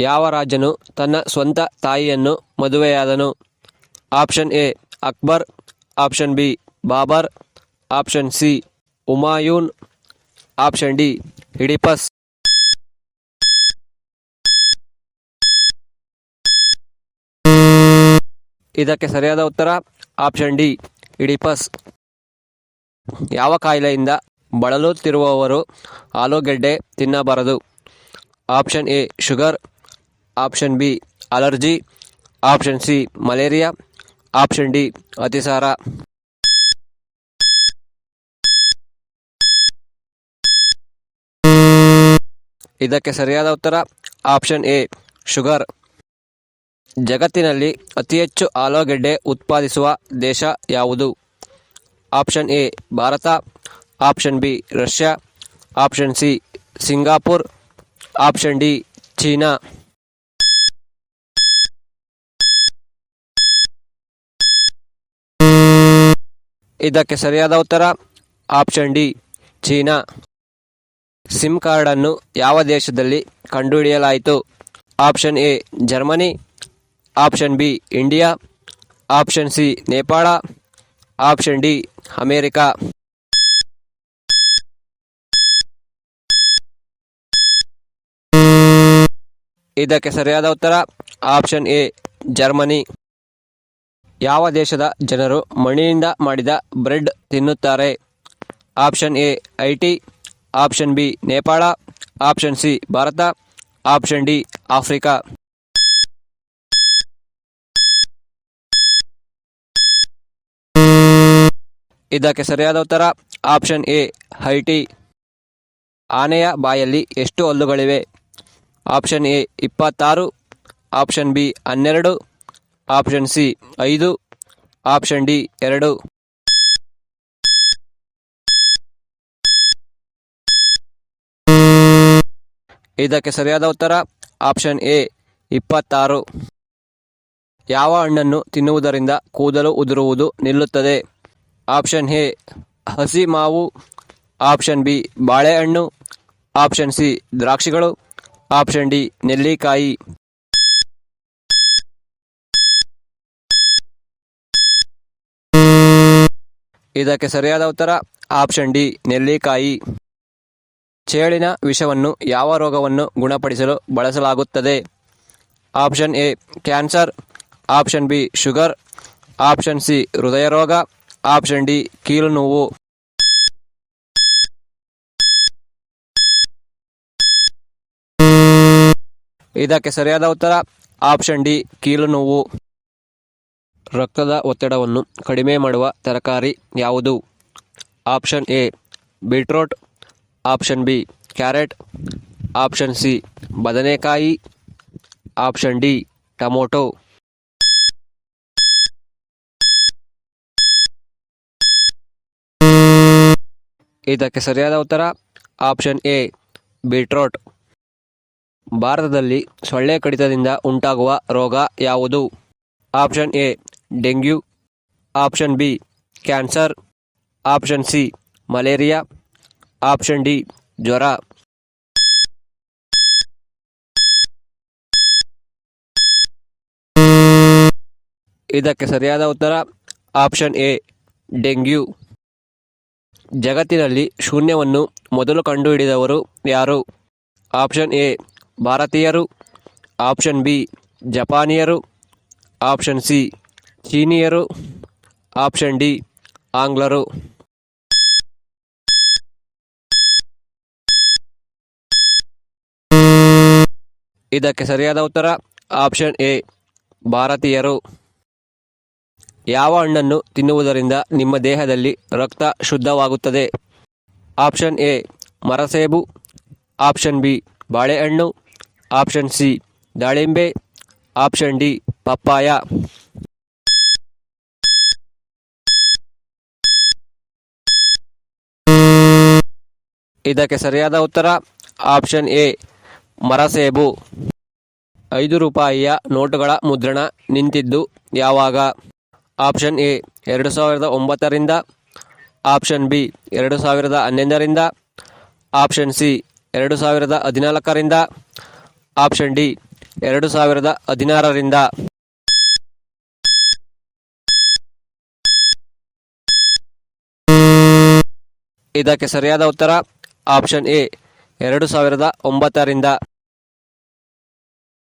ಯಾವ ರಾಜನು ತನ್ನ ಸ್ವಂತ ತಾಯಿಯನ್ನು ಮದುವೆಯಾದನು? Option A, Akbar. Option B, Babar. Option C, Humayun. Option D, Oedipus. ಇದಕ್ಕೆ ಸರಿಯಾದ ಉತ್ತರ, ಆಪ್ಷನ್ ಡಿ ಇಡಿಪಸ್ ಯಾವ ಕಾಯಿಲೆಯಿಂದ ಬಳಲುತ್ತಿರುವವರು ಆಲೂಗೆಡ್ಡೆ ತಿನ್ನಬಾರದು? Option A, sugar. Option B, allergy. Option C, malaria. Option D, ಅತಿಸಾರ. ಇದಕ್ಕೆ ಸರಿಯಾದ ಉತ್ತರ, ಆಪ್ಷನ್ ಎ, ಶುಗರ್. ಜಗತ್ತಿನಲ್ಲಿ ಅತಿ ಹೆಚ್ಚು ಆಲೂಗೆಡ್ಡೆ ಉತ್ಪಾದಿಸುವ ದೇಶ ಯಾವುದು? Option A, Bharat. Option B, Russia. Option C, Singapore. Option D, China. ಇದಕ್ಕೆ ಸರಿಯಾದ ಉತ್ತರ, ಆಪ್ಷನ್ ಡಿ, ಚೀನಾ. ಸಿಮ್ ಕಾರ್ಡನ್ನು ಯಾವ ದೇಶದಲ್ಲಿ ಕಂಡುಹಿಡಿಯಲಾಯಿತು? Option A, Germany. Option B, India. Option C, Nepal. Option D, America. ಇದಕ್ಕೆ ಸರಿಯಾದ ಉತ್ತರ, ಆಪ್ಷನ್ ಎ, ಜರ್ಮನಿ. ಯಾವ ದೇಶದ ಜನರು ಮಣ್ಣಿನಿಂದ ಮಾಡಿದ ಬ್ರೆಡ್ ತಿನ್ನುತ್ತಾರೆ? Option A Haiti option B, Nepal. Option C, Bharat. Option D, Africa. ಇದಕ್ಕೆ ಸರಿಯಾದ ಉತ್ತರ, ಆಪ್ಷನ್ ಎ, ಹೈಟಿ. ಆನೆಯ ಬಾಯಲ್ಲಿ ಎಷ್ಟು ಹಲ್ಲುಗಳಿವೆ? ಆಪ್ಷನ್ ಎ, ಇಪ್ಪತ್ತಾರು. ಆಪ್ಷನ್ ಬಿ, ಹನ್ನೆರಡು. ಆಪ್ಷನ್ ಸಿ, ಐದು. ಆಪ್ಷನ್ ಡಿ, ಎರಡು. ಇದಕ್ಕೆ ಸರಿಯಾದ ಉತ್ತರ, ಆಪ್ಷನ್ ಎ, ಇಪ್ಪತ್ತಾರು. ಯಾವ ಹಣ್ಣನ್ನು ತಿನ್ನುವುದರಿಂದ ಕೂದಲು ಉದುರುವುದು ನಿಲ್ಲುತ್ತದೆ? ಆಪ್ಷನ್ ಎ, ಹಸಿ ಮಾವು. ಆಪ್ಷನ್ ಬಿ, ಬಾಳೆಹಣ್ಣು. ಆಪ್ಷನ್ ಸಿ, ದ್ರಾಕ್ಷಿಗಳು. ಆಪ್ಷನ್ ಡಿ, ನೆಲ್ಲಿಕಾಯಿ. ಇದಕ್ಕೆ ಸರಿಯಾದ ಉತ್ತರ ಆಪ್ಷನ್ ಡಿ, ನೆಲ್ಲಿಕಾಯಿ. ಚೇಳಿನ ವಿಷವನ್ನು ಯಾವ ರೋಗವನ್ನು ಗುಣಪಡಿಸಲು ಬಳಸಲಾಗುತ್ತದೆ? Option A, cancer. Option B, sugar. Option C ಹೃದಯ ರೋಗ ಆಪ್ಷನ್ ಡಿ ಕೀಲು ನೋವು ಇದಕ್ಕೆ ಸರಿಯಾದ ಉತ್ತರ ಆಪ್ಷನ್ ಡಿ ಕೀಲು ನೋವು ರಕ್ತದ ಒತ್ತಡವನ್ನು ಕಡಿಮೆ ಮಾಡುವ ತರಕಾರಿ ಯಾವುದು? Option A, beetroot. Option B, carrot. Option C, ಬದನೆಕಾಯಿ. Option D, tomato. ಇದಕ್ಕೆ ಸರಿಯಾದ ಉತ್ತರ, ಆಪ್ಷನ್ ಎ, ಬೀಟ್ರೋಟ್. ಭಾರತದಲ್ಲಿ ಸೊಳ್ಳೆ ಕಡಿತದಿಂದ ಉಂಟಾಗುವ ರೋಗ ಯಾವುದು? Option A dengue option B cancer option C malaria option D ಜ್ವರ. ಇದಕ್ಕೆ ಸರಿಯಾದ ಉತ್ತರ ಆಪ್ಷನ್ ಎ ಡೆಂಗ್ಯೂ ಜಗತ್ತಿನಲ್ಲಿ ಶೂನ್ಯವನ್ನು ಮೊದಲು ಕಂಡುಹಿಡಿದವರು ಯಾರು? ಆಪ್ಷನ್ ಎ ಭಾರತೀಯರು. ಆಪ್ಷನ್ ಬಿ ಜಪಾನಿಯರು. ಆಪ್ಷನ್ ಸಿ ಚೀನಿಯರು ಆಪ್ಷನ್ ಡಿ, ಆಂಗ್ಲರು. ಇದಕ್ಕೆ ಸರಿಯಾದ ಉತ್ತರ, ಆಪ್ಷನ್ ಎ, ಭಾರತೀಯರು. ಯಾವ ಹಣ್ಣನ್ನು ತಿನ್ನುವುದರಿಂದ ನಿಮ್ಮ ದೇಹದಲ್ಲಿ ರಕ್ತ ಶುದ್ಧವಾಗುತ್ತದೆ? ಆಪ್ಷನ್ ಎ, ಮರಸೇಬು. ಆಪ್ಷನ್ ಬಿ, ಬಾಳೆಹಣ್ಣು. ಆಪ್ಷನ್ ಸಿ, ದಾಳಿಂಬೆ. ಆಪ್ಷನ್ ಡಿ ಪಪ್ಪಾಯ. ಇದಕ್ಕೆ ಸರಿಯಾದ ಉತ್ತರ, ಆಪ್ಷನ್ ಎ, ಮರಸೇಬು. ಐದು ರೂಪಾಯಿಯ ನೋಟುಗಳ ಮುದ್ರಣ ನಿಂತಿದ್ದು ಯಾವಾಗ? ಆಪ್ಷನ್ ಎ, ಎರಡು ಸಾವಿರದ ಒಂಬತ್ತರಿಂದ. ಆಪ್ಷನ್ ಬಿ, ಎರಡು ಸಾವಿರದ ಹನ್ನೊಂದರಿಂದ. ಆಪ್ಷನ್ ಸಿ, ಎರಡು ಸಾವಿರದ ಹದಿನಾಲ್ಕರಿಂದ. ಆಪ್ಷನ್ ಡಿ, ಎರಡು ಸಾವಿರದ ಹದಿನಾರರಿಂದ. ಇದಕ್ಕೆ ಸರಿಯಾದ ಉತ್ತರ ಆಪ್ಷನ್ ಎ. ಎರಡು ಸಾವಿರದ ಒಂಬತ್ತರಿಂದ